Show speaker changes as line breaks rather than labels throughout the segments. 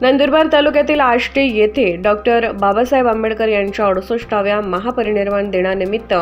नंदुरबार तालुक्यातील आष्टी येथे डॉक्टर बाबासाहेब आंबेडकर यांच्या अडुसष्टाव्या महापरिनिर्वाण दिनानिमित्त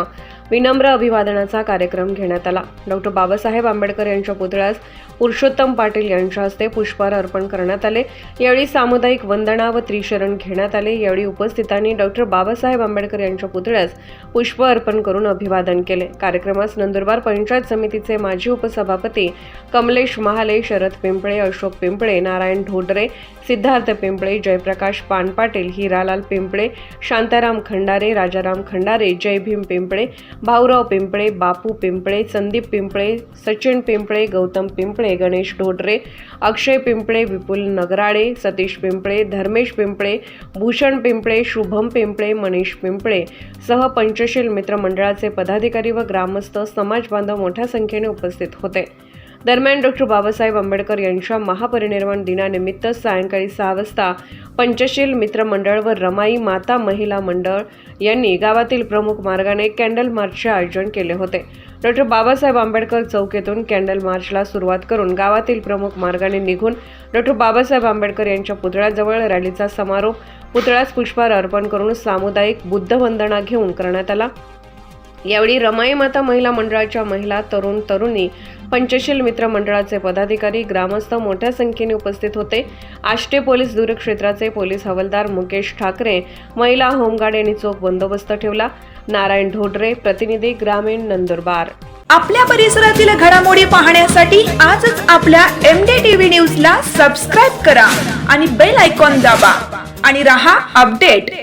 विनम्र अभिवादनाचा कार्यक्रम घेण्यात आला. डॉक्टर बाबासाहेब आंबेडकर यांच्या पुतळ्यास पुरुषोत्तम पाटील यांच्या हस्ते पुष्पहार अर्पण करण्यात आले. यावेळी सामुदायिक वंदना व त्रिशरण घेण्यात आले. यावेळी उपस्थितांनी डॉक्टर बाबासाहेब आंबेडकर यांच्या पुतळ्यास पुष्प अर्पण करून अभिवादन केले. कार्यक्रमास नंदुरबार पंचायत समितीचे माजी उपसभापती कमलेश महाले शरद पिंपळे अशोक पिंपळे नारायण ढोडरे सिद्धार्थ पिंपळे जयप्रकाश पानपाटील हिरालाल पिंपळे शांताराम खंडारे राजाराम खंडारे जय भीम पिंपळे भाऊराव पिंपळे बापू पिंपळे संदीप पिंपळे सचिन पिंपळे गौतम पिंपळे गणेश ढोडरे अक्षय पिंपळे विपुल नगराळे सतीश पिंपळे धर्मेश पिंपळे भूषण पिंपळे शुभम पिंपळे मनीष पिंपळे सह पंचशील मित्रमंडळाचे पदाधिकारी व ग्रामस्थ समाज बांधव मोठ्या संख्येने उपस्थित होते. दरम्यान डॉक्टर बाबासाहेब आंबेडकर यांच्या महापरिनिर्वाण दिनानिमित्त सायंकाळी सहा वाजता पंचशील मित्र मंडळ व रमाई माता महिला मंडळ यांनी गावातील प्रमुख मार्गाने कॅन्डल मार्चचे आयोजन केले होते. डॉक्टर बाबासाहेब आंबेडकर चौकेतून कॅन्डल मार्चला सुरुवात करून गावातील प्रमुख मार्गाने निघून डॉक्टर बाबासाहेब आंबेडकर यांच्या पुतळ्याजवळ रॅलीचा समारोप पुतळ्यास पुष्पहार अर्पण करून सामुदायिक बुद्धवंदना घेऊन करण्यात आला. यावेळी रमाई माता महिला मंडळाच्या महिला तरुण तरुणी पंचशील मित्र मंडळाचे पदाधिकारी ग्रामस्थ मोठ्या संख्येने उपस्थित होते. आष्टे पोलीस दूरक्षेत्राचे पोलीस हवालदार मुकेश ठाकरे महिला होमगार्ड यांनी चोख बंदोबस्त ठेवला. नारायण ढोडरे प्रतिनिधी ग्रामीण नंदुरबार.
आपल्या परिसरातील घडामोडी पाहण्यासाठी आजच आपल्या एम डी टीव्ही न्यूज ला सबस्क्राईब करा आणि बेल आयकॉन दाबा. आणि रहा अपडेट.